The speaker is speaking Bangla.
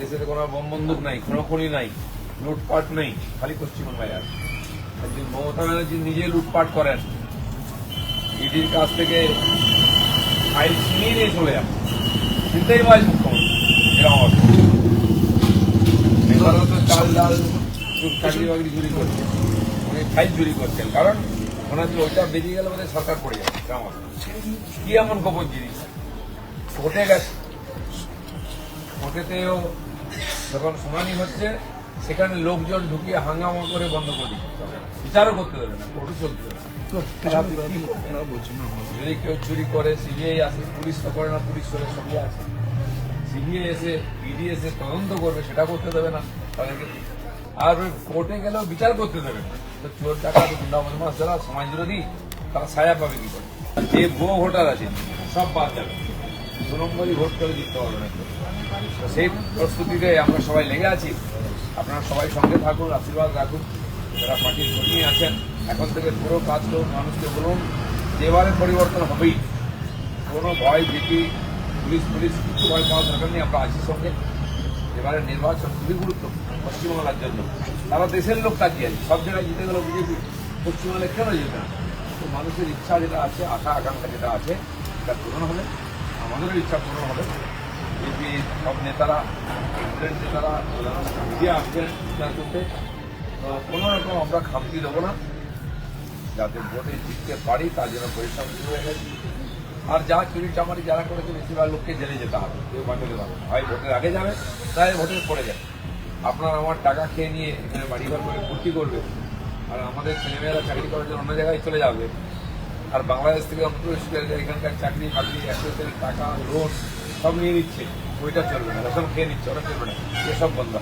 দেশে কোনো বোম বন্দুক নাই খুনোখুনি নাই, লুটপাট নেই, খালি পশ্চিমবাংলায় আর যে মমতা ব্যানার্জি নিজে লুটপাট করেন। ইডির কাছ থেকে ফাইল ছিনিয়ে নিয়ে চলে যান। চিন্তাই পাই মুখ্যমন্ত্রী, এরকম অবস্থা। চাল, ডাল চাকরি বাকরি চুরি করছে। উনি ফাইল চুরি করছেন, কারণ ওনার যে ওইটা বেরিয়ে গেলে বোধহয় সরকার পড়ে যাবে, এরকম কি এমন গোপন জিনিস? ঘটে গেছে। ভোটেতেও যখন শুনানি হচ্ছে, সেখানে লোকজন ঢুকিয়ে হাঙ্গামা করে বন্ধ করে দিচ্ছে। বিচারও করতে দেবে না, কোর্টও চলতে দেবে যদি কেউ চুরি করে, সিবিআই আসে, পুলিশ তো করে না, পুলিশ করে সবই আছে। সিবিআই এসে, ইডি এসে তদন্ত করবে, সেটা করতে দেবে না, তাদেরকে আর কোর্টে গেলেও বিচার করতে দেবে না। তো চোর টাকা গুন্ডা বদমাস যারা সমাজ বিরোধী তারা সাজা পাবে কি করে? যে ভুয়ো ভোটার আছে, সব বাদ যাবে। দু ভোট করে জিততে পারবে না। সেই প্রস্তুতিতে আমরা সবাই লেগে আছি। আপনারা সবাই সঙ্গে থাকুন, আশীর্বাদ রাখুন। যারা পার্টির কর্মী আছেন, এখন থেকে পুরো কাজ করুন মানুষকে বলুন, যে এবারে পরিবর্তন হবেই। কোনো ভয়, ভীতি, পুলিশ পুলিশ, কিছু ভয় পাওয়ার দরকার নেই, আমরা আছি সঙ্গে। এবারে নির্বাচন খুবই গুরুত্বপূর্ণ, পশ্চিমবাংলার জন্য। তারা দেশের লোক তাকিয়ে আছে সব জায়গায় জিতে গেল বিজেপি, পশ্চিমবাংলায় কেন যেতে না? তো মানুষের ইচ্ছা যেটা আছে, আশা, আকাঙ্ক্ষা যেটা আছে, সেটা পূরণ হবে। আমাদেরও ইচ্ছা পূরণ হবে। বিজেপি সব নেতারা প্রেসিডেন্ট নেতারা মিডিয়া আসছেন বিচার করতে, তো কোনো রকম আমরা খামতি দেবো না। যাতে ভোটে জিততে পারি, তার জন্য পরিশ্রম শুরু হয়ে গেছে। আর যা চুরি চামারি যারা করেছে, বেশিরভাগ লোককে জেলে যেতে হবে। কেউ বাঁচাতে পারবে হয় ভোটের আগে যাবে তাই ভোটের পরে যাবে। আপনার আমার টাকা খেয়ে নিয়ে এখানে বাড়িঘর করে ভর্তি করবে। আর আমাদের ছেলেমেয়েরা চাকরি করার জন্য অন্য জায়গায় চলে যাবে। আর বাংলাদেশ থেকে অনুপ্রবেশ এখানকার চাকরি বাকরি অ্যাসোসিয়েশনের টাকা লোন সব নিয়ে নিচ্ছে ওইটা চলবে না রেশন খেয়ে নিচ্ছে, ওটা চলবে না এসব বন্ধ।